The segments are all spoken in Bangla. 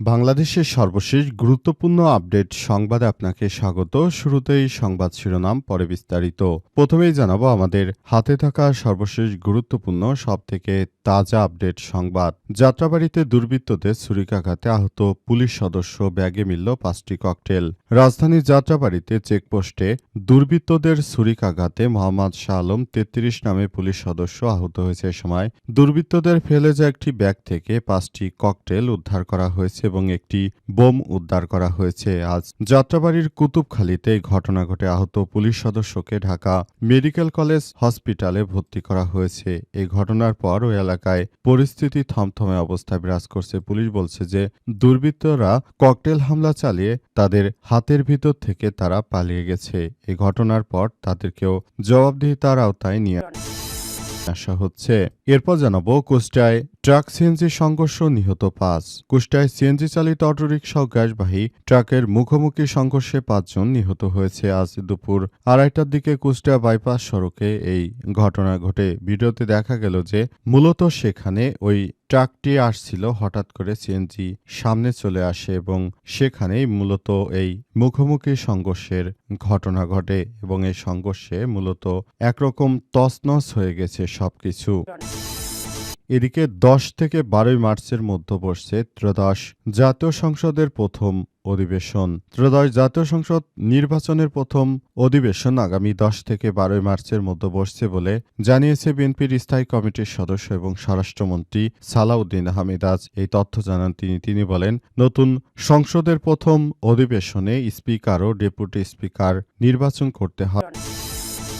বাংলাদেশের সর্বশেষ গুরুত্বপূর্ণ আপডেট সংবাদে আপনাকে স্বাগত। শুরুতেই সংবাদ শিরোনাম, পরে বিস্তারিত। প্রথমেই জানাব আমাদের হাতে থাকা সর্বশেষ গুরুত্বপূর্ণ, সবথেকে তাজা আপডেট সংবাদ। যাত্রাবাড়িতে দুর্বৃত্তদের ছুরিকাঘাতে আহত পুলিশ সদস্য ব্যাগে মিলল পাঁচটি ককটেল। রাজধানীর যাত্রাবাড়িতে চেকপোস্টে দুর্বৃত্তদের ছুরিকাঘাতে মোহাম্মদ শাহ আলম তেত্রিশ নামে পুলিশ সদস্য আহত হয়েছে সময়। দুর্বৃত্তদের ফেলে যাওয়া একটি ব্যাগ থেকে পাঁচটি ককটেল উদ্ধার করা হয়েছে। এবং একটি বোম উদ্ধার করা হয়েছে। আজ যাত্রাবাড়ির কুতুবখালীতে ঘটনা ঘটে। আহত পুলিশ সদস্যকে ঢাকা মেডিকেল কলেজ হসপিটালে ভর্তি করা হয়েছে। এই ঘটনার পর ওই এলাকায় পরিস্থিতি থমথমে অবস্থায় বিরাজ করছে। পুলিশ বলছে যে, দুর্বৃত্তরা ককটেল হামলা চালিয়ে তাদের হাতের ভিতর থেকে তারা পালিয়ে গেছে। এই ঘটনার পর তাদেরকেও জবাবদিহিতার আওতায় নিয়ে আসা হচ্ছে। এরপর জানাব, কুষ্টায় ট্রাক সিএনজি সংঘর্ষ নিহত পাঁচ। কুষ্টায় সিএনজি চালিত অটোরিকশা ও গ্যাসবাহী ট্রাকের মুখোমুখি সংঘর্ষে পাঁচজন নিহত হয়েছে। আজ দুপুর আড়াইটার দিকে কুষ্টা বাইপাস সড়কে এই ঘটনা ঘটে। ভিডিওতে দেখা গেল যে মূলত সেখানে ওই ট্রাকটি আসছিল হঠাৎ করে সিএনজি সামনে চলে আসে এবং সেখানেই মূলত এই মুখোমুখি সংঘর্ষের ঘটনা ঘটে এবং এই সংঘর্ষে মূলত একরকম তছনছ হয়ে গেছে সবকিছু। এদিকে দশ থেকে বারোই মার্চের মধ্যে বসছে ত্রয়োদশ জাতীয় সংসদের প্রথম অধিবেশন। ত্রয়োদশ জাতীয় সংসদ নির্বাচনের প্রথম অধিবেশন আগামী দশ থেকে বারোই মার্চের মধ্যে বসছে বলে জানিয়েছে বিএনপির স্থায়ী কমিটির সদস্য এবং স্বরাষ্ট্রমন্ত্রী সালাউদ্দিন আহমেদ। আজ এই তথ্য জানান তিনি। তিনি বলেন, নতুন সংসদের প্রথম অধিবেশনে স্পিকার ও ডেপুটি স্পিকার নির্বাচন করতে হয়।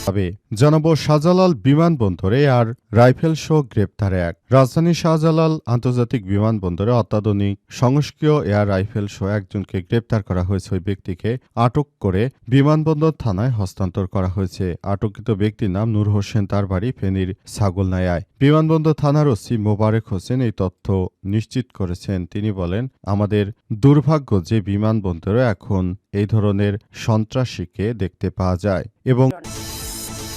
হবে। জানাব শাহজালাল বিমানবন্দরে আর রাইফেল শো গ্রেপ্তার এক। রাজধানী শাহজালাল আন্তর্জাতিক বিমানবন্দরে অত্যাধুনিক সংস্কীয় এয়ার রাইফেল শো একজনকে গ্রেপ্তার করা হয়েছে। ওই ব্যক্তিকে আটক করে বিমানবন্দর থানায় হস্তান্তর করা হয়েছে। আটককৃত ব্যক্তির নাম নূর হোসেন, তার বাড়ি ফেনীর ছাগলনায়ায় বিমানবন্দর থানার ওসি মোবারক হোসেন এই তথ্য নিশ্চিত করেছেন। তিনি বলেন, আমাদের দুর্ভাগ্য যে বিমানবন্দরে এখন এই ধরনের সন্ত্রাসীকে দেখতে পাওয়া যায় এবং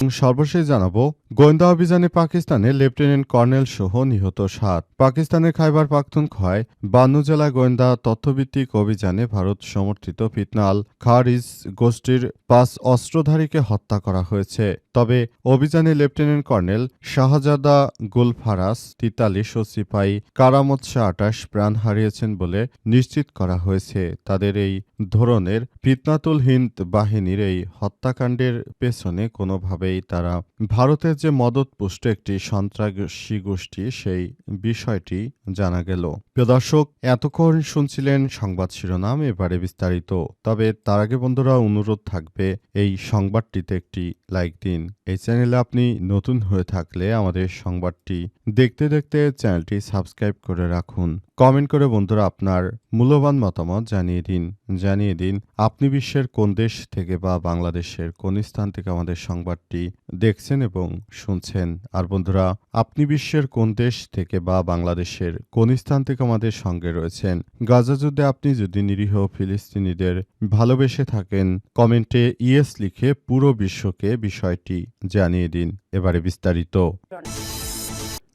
সর্বশেষ জানাব গোয়েন্দা অভিযানে পাকিস্তানে লেফটেন্যান্ট কর্নেল সহ নিহত সাত। পাকিস্তানের খাইবার পাখতুনখোয়ায় বান্নু জেলা গোয়েন্দা তথ্যভিত্তিক অভিযানে ভারত সমর্থিত ফিতনাল খারিজ গোষ্ঠীর পাঁচ অস্ত্রধারীকে হত্যা করা হয়েছে। তবে অভিযানে লেফটেন্যান্ট কর্নেল শাহজাদা গুলফারাস তিতালিশ ও সিপাই কারামত শাহ আটাশ প্রাণ হারিয়েছেন বলে নিশ্চিত করা হয়েছে। তাদের এই ধরনের ফিতনাতুল হিন্দ বাহিনীর এই হত্যাকাণ্ডের পেছনে কোনোভাবেই তারা ভারতের যে মদতপুষ্ট একটি সন্ত্রাসী গোষ্ঠী, সেই বিষয়টি জানা গেল। প্রিয় দর্শক, এতক্ষণ শুনছিলেন সংবাদ শিরোনাম, এবারে বিস্তারিত। তবে তার আগে বন্ধুরা, অনুরোধ থাকবে এই সংবাদটিতে একটি লাইক দিন। এই চ্যানেলে আপনি নতুন হয়ে থাকলে আমাদের সংবাদটি দেখতে দেখতে চ্যানেলটি সাবস্ক্রাইব করে রাখুন। কমেন্ট করে বন্ধুরা আপনার মূল্যবান মতামত জানিয়ে দিন। জানিয়ে দিন, আপনি বিশ্বের কোন দেশ থেকে বা বাংলাদেশের কোন স্থান থেকে আমাদের সংবাদটি দেখছেন এবং শুনছেন। আর বন্ধুরা, আপনি বিশ্বের কোন দেশ থেকে বা বাংলাদেশের কোন স্থান থেকে আমাদের সঙ্গে রয়েছেন? গাজা যুদ্ধে আপনি যদি নিরীহ ফিলিস্তিনিদের ভালোবেসে থাকেন, কমেন্টে ইয়েস লিখে পুরো বিশ্বকে বিষয়টি জানিয়ে দিন। এবারে বিস্তারিত।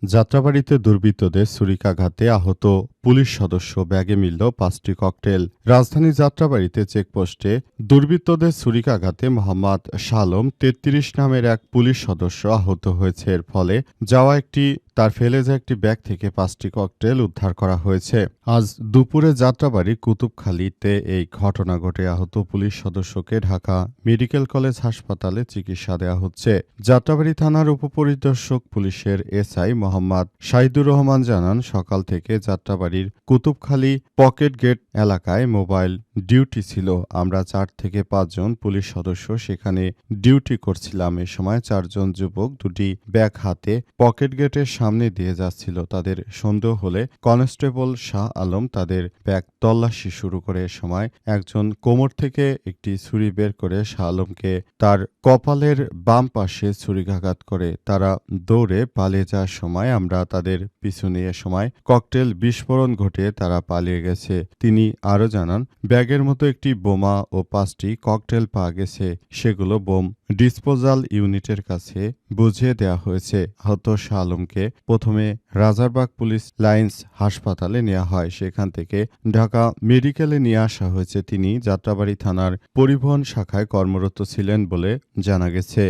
যাত্রাবাড়িতে দুর্বৃত্তদের ছুরিকাঘাতে আহত পুলিশ সদস্য ব্যাগে মিলল পাঁচটি ককটেল। রাজধানী যাত্রাবাড়িতে চেকপোস্টে দুর্বৃত্তদের ছুরিকাঘাতে মোহাম্মদ শালম তেত্রিশ নামের এক পুলিশ সদস্য আহত হয়েছে। এর ফলে যাওয়া একটি, তার ফেলে যাওয়া একটি ব্যাগ থেকে পাঁচটি ককটেল উদ্ধার করা হয়েছে। আজ দুপুরে যাত্রাবাড়ি কুতুবখালীতে এই ঘটনা ঘটে। আহত পুলিশ সদস্যকে ঢাকা মেডিকেল কলেজ হাসপাতালে চিকিৎসা দেওয়া হচ্ছে। যাত্রাবাড়ি থানার উপপরিদর্শক পুলিশের এসআই মোহাম্মদ শাহিদুর রহমান জানান, সকাল থেকে যাত্রাবাড়ির কুতুবখালী পকেট গেট এলাকায় মোবাইল ডিউটি ছিল। আমরা চার থেকে পাঁচজন পুলিশ সদস্য সেখানে ডিউটি করছিলাম। এ সময় চারজন যুবক দুটি ব্যাগ হাতে পকেট গেটের সামনে দিয়ে যাচ্ছিল। তাদের সন্দেহ হলে কনস্টেবল শাহ আলম তাদের ব্যাগ তল্লাশি শুরু করে এ সময় একজন কোমর থেকে একটি ছুরি বের করে শাহ আলমকে তার কপালের বাম পাশে ছুরিঘাঘাত করে তারা দৌড়ে পালিয়ে যাওয়ার সময় আমরা তাদের পিছু নিয়ে সময় ককটেল বিস্ফোরণ ঘটিয়ে তারা পালিয়ে গেছে। তিনি আরও জানান, ব্যাগের মতো একটি বোমা ও পাঁচটি ককটেল পাওয়া গেছে। সেগুলো বোম ডিসপোজাল ইউনিটের কাছে বুঝিয়ে দেওয়া হয়েছে, আহত শাহ আলমকে প্রথমে রাজারবাগ পুলিশ লাইন্স হাসপাতালে নেওয়া হয়। সেখান থেকে ঢাকা মেডিকেলে নিয়ে আসা হয়েছে তিনি। যাত্রাবাড়ি থানার পরিবহন শাখায় কর্মরত ছিলেন বলে জানা গেছে।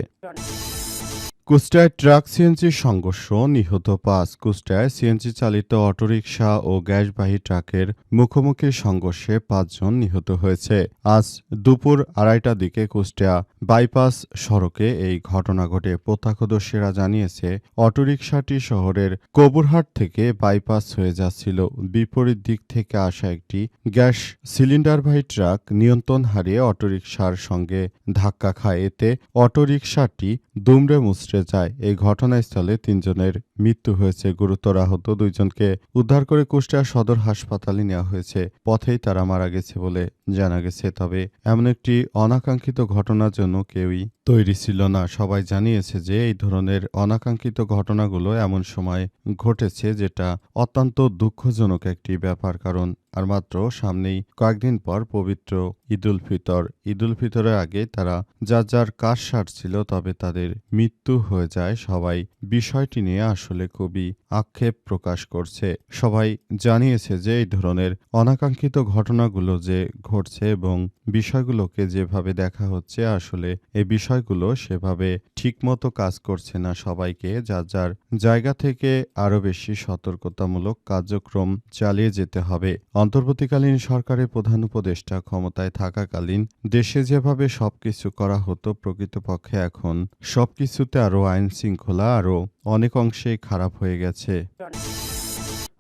কুষ্টায় ট্রাক সিএনজি সংঘর্ষ নিহত পাঁচ কুষ্টায় সিএনজি চালিত অটোরিকশা ও গ্যাসবাহী ট্রাকের মুখোমুখি সংঘর্ষে পাঁচজন নিহত হয়েছে। আজ দুপুর আড়াইটার দিকে কুষ্টিয়া বাইপাস সড়কে এই ঘটনা ঘটে। প্রত্যক্ষদর্শীরা জানিয়েছে, অটোরিকশাটি শহরের কবুরহাট থেকে বাইপাস হয়ে যাচ্ছিল। বিপরীত দিক থেকে আসা একটি গ্যাস সিলিন্ডারবাহী ট্রাক নিয়ন্ত্রণ হারিয়ে অটোরিকশার সঙ্গে ধাক্কা খায়। এতে অটোরিকশাটি দুমড়ে মুচড়ে যায়। এই ঘটনাস্থলে তিনজনের মৃত্যু হয়েছে। গুরুতর আহত দুইজনকে উদ্ধার করে কুষ্টিয়া সদর হাসপাতালে নেওয়া হয়েছে। পথেই তারা মারা গেছে বলে জানা গেছে। তবে এমন একটি অনাকাঙ্ক্ষিত ঘটনার জন্য কেউই তৈরি ছিল না। সবাই জানিয়েছে যে এই ধরনের অনাকাঙ্ক্ষিত ঘটনাগুলো এমন সময় ঘটেছে যেটা অত্যন্ত দুঃখজনক একটি ব্যাপার। কারণ আর মাত্র সামনেই কয়েকদিন পর পবিত্র ঈদুল ফিতর। ঈদুল ফিতরের আগে তারা যার যার কাজ সারছিল তবে তাদের মৃত্যু হয়ে যায়। সবাই বিষয়টি নিয়ে আসলে খুবই আক্ষেপ প্রকাশ করছে। সবাই জানিয়েছে যে এই ধরনের অনাকাঙ্ক্ষিত ঘটনাগুলো যে ঘটছে এবং বিষয়গুলোকে যেভাবে দেখা হচ্ছে, আসলে এই বিষয়গুলো সেভাবে ঠিকমতো কাজ করছে না সবাইকে, যার যার জায়গা থেকে আরও বেশি সতর্কতামূলক কার্যক্রম চালিয়ে যেতে হবে। অন্তর্বর্তীকালীন সরকারের প্রধান উপদেষ্টা ক্ষমতায় থাকাকালীন দেশে যেভাবে সবকিছু করা হতো, প্রকৃতপক্ষে এখন সবকিছুতে আরও আইন শৃঙ্খলা আরও অনেক অংশেই খারাপ হয়ে গেছে।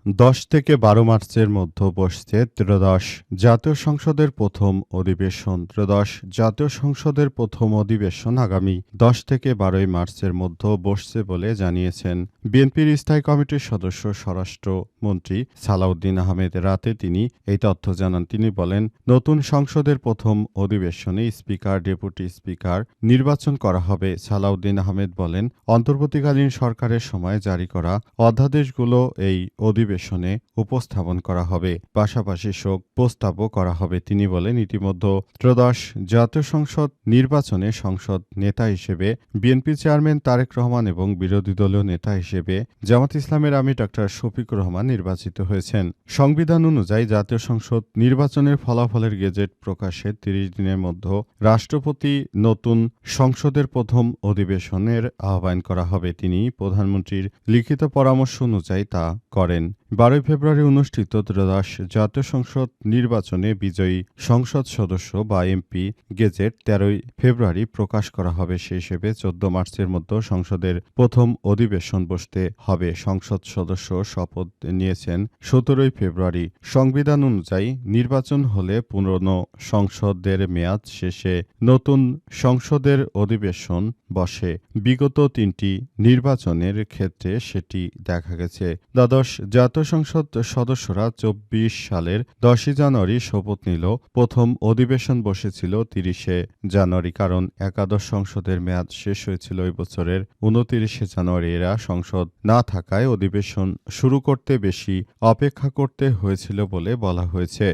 দশ থেকে বারো মার্চের মধ্যে বসছে ত্রয়োদশ জাতীয় সংসদের প্রথম অধিবেশন। ত্রয়োদশ জাতীয় সংসদের প্রথম অধিবেশন আগামী দশ থেকে বারোই মার্চের মধ্যে বসছে বলে জানিয়েছেন বিএনপির স্থায়ী কমিটির সদস্য স্বরাষ্ট্র মন্ত্রী সালাউদ্দিন আহমেদ রাতে তিনি এই তথ্য জানান। তিনি বলেন, নতুন সংসদের প্রথম অধিবেশনে স্পিকার, ডেপুটি স্পিকার নির্বাচন করা হবে। সালাউদ্দিন আহমেদ বলেন, অন্তর্বর্তীকালীন সরকারের সময় জারি করা অধ্যাদেশগুলো এই অধিবেশনে উপস্থাপন করা হবে। পাশাপাশি শোক প্রস্তাবও করা হবে। তিনি বলেন, ইতিমধ্যে ত্রয়োদশ জাতীয় সংসদ নির্বাচনে সংসদ নেতা হিসেবে বিএনপি চেয়ারম্যান তারেক রহমান এবং বিরোধী দলীয় নেতা হিসেবে জামাত ইসলামের আমি ডাক্তার শফিকুর রহমান নির্বাচিত হয়েছেন। সংবিধান অনুযায়ী জাতীয় সংসদ নির্বাচনের ফলাফলের গেজেট প্রকাশের তিরিশ দিনের মধ্যে রাষ্ট্রপতি নতুন সংসদের প্রথম অধিবেশনের আহ্বান করা হবে। তিনি প্রধানমন্ত্রীর লিখিত পরামর্শ অনুযায়ী তা করেন। বারোই ফেব্রুয়ারি অনুষ্ঠিত ত্রয়োদশ জাতীয় সংসদ নির্বাচনে বিজয়ী সংসদ সদস্য বা এমপি গেজেট তেরোই ফেব্রুয়ারি প্রকাশ করা হবে। সে হিসেবে চোদ্দ মার্চের মধ্যে সংসদের প্রথম অধিবেশন বসতে হবে। সংসদ সদস্য শপথ নিয়েছেন সতেরোই ফেব্রুয়ারি সংবিধান অনুযায়ী নির্বাচন হলে পুরনো সংসদের মেয়াদ শেষে নতুন সংসদের অধিবেশন বসে। বিগত তিনটি নির্বাচনের ক্ষেত্রে সেটি দেখা গেছে। দ্বাদশ জাতীয় সংসদ সদস্যরা চব্বিশ সালের দশই জানুয়ারি শপথ নিল। প্রথম অধিবেশন বসেছিল তিরিশে জানুয়ারি, কারণ একাদশ সংসদের মেয়াদ শেষ হয়েছিল এই বছরের উনতিরিশে জানুয়ারি। এরা সংসদ না থাকায় অধিবেশন শুরু করতে বেশি অপেক্ষা করতে হয়েছিল বলে বলা হয়েছে।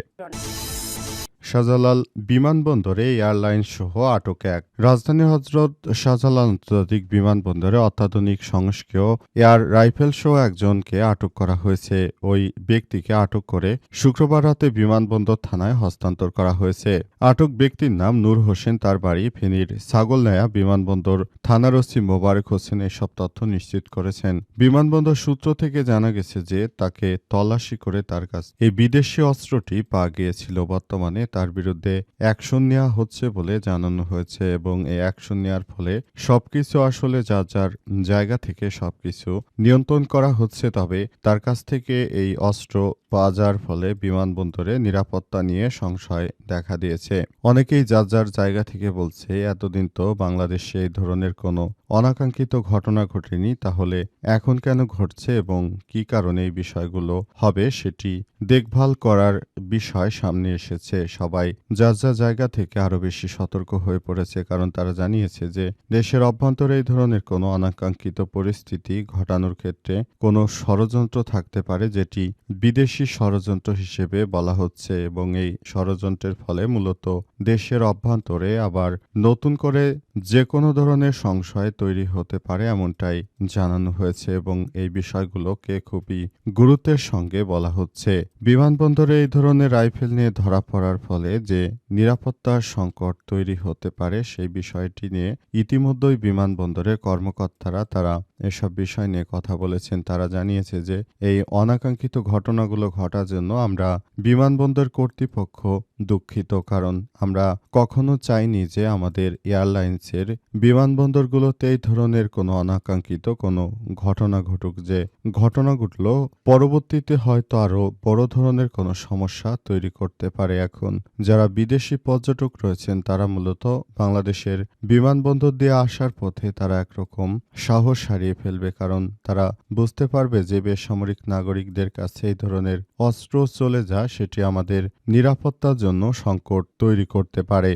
শাহজালাল বিমানবন্দরে এয়ারলাইন সহ আটক এক। রাজধানী হজরত শাহজালাল আন্তর্জাতিক বিমানবন্দরে অত্যাধুনিক সংস্কীয় এয়ার রাইফেল সহ একজনকে আটক করা হয়েছে। ওই ব্যক্তিকে আটক করে শুক্রবার রাতে বিমানবন্দর থানায় হস্তান্তর করা হয়েছে। আটক ব্যক্তির নাম নূর হোসেন, তার বাড়ি ফেনীর ছাগলনায়া বিমানবন্দর। থানার ওসি মোবারক হোসেন এসব তথ্য নিশ্চিত করেছেন। বিমানবন্দর সূত্র থেকে জানা গেছে যে তাকে তল্লাশি করে তার কাছে এই বিদেশি অস্ত্রটি পাওয়া গিয়েছিল বর্তমানে তার বিরুদ্ধে অ্যাকশন নেওয়া হচ্ছে বলে জানানো হয়েছে এবং এই অ্যাকশন নেওয়ার ফলে সবকিছু আসলে যার যার জায়গা থেকে সবকিছু নিয়ন্ত্রণ করা হচ্ছে, তবে তার কাছ থেকে এই অস্ত্র পাওয়া ফলে বিমানবন্দরে নিরাপত্তা নিয়ে সংশয় দেখা দিয়েছে। অনেকেই যার যার জায়গা থেকে বলছে, এতদিন তো বাংলাদেশে এই ধরনের কোনো অনাকাঙ্ক্ষিত ঘটনা ঘটেনি, তাহলে এখন কেন ঘটছে এবং কি কারণে এই বিষয়গুলো হবে সেটি দেখভাল করার বিষয় সামনে এসেছে। সবাই যার যা জায়গা থেকে আরও বেশি সতর্ক হয়ে পড়েছে, কারণ তারা জানিয়েছে যে দেশের অভ্যন্তরে এই ধরনের কোনো অনাকাঙ্ক্ষিত পরিস্থিতি ঘটানোর ক্ষেত্রে কোনো ষড়যন্ত্র থাকতে পারে, যেটি বিদেশি ষড়যন্ত্র হিসেবে বলা হচ্ছে এবং এই ষড়যন্ত্রের ফলে মূলত দেশের অভ্যন্তরে আবার নতুন করে যে কোনো ধরনের সংশয় তৈরি হতে পারে এমনটাই জানানো হয়েছে এবং এই বিষয়গুলোকে খুবই গুরুত্বের সঙ্গে বলা হচ্ছে। বিমানবন্দরে এই ধরনের রাইফেল নিয়ে ধরা পড়ার ফলে যে নিরাপত্তার সংকট তৈরি হতে পারে সেই বিষয়টি নিয়ে ইতিমধ্যেই বিমানবন্দরের কর্মকর্তারা তারা এসব বিষয় নিয়ে কথা বলেছেন। তারা জানিয়েছে যে, এই অনাকাঙ্ক্ষিত ঘটনাগুলো ঘটার জন্য আমরা বিমানবন্দর কর্তৃপক্ষ দুঃখিত, কারণ আমরা কখনো চাইনি যে আমাদের এয়ারলাইন্সের বিমানবন্দরগুলোতে এই ধরনের কোনো অনাকাঙ্ক্ষিত কোনো ঘটনা ঘটুক। যে ঘটনা ঘটলো, পরবর্তীতে হয়তো আরও বড় ধরনের কোনো সমস্যা তৈরি করতে পারে। এখন যারা বিদেশি পর্যটক রয়েছেন, তারা মূলত বাংলাদেশের বিমানবন্দর দিয়ে আসার পথে তারা একরকম সাহস হারিয়ে ফেলবে, কারণ তারা বুঝতে পারবে যে বেসামরিক নাগরিকদের কাছে এই ধরনের অস্ত্র চলে যা সেটি আমাদের নিরাপত্তার জন্য সংকট তৈরি করতে পারে।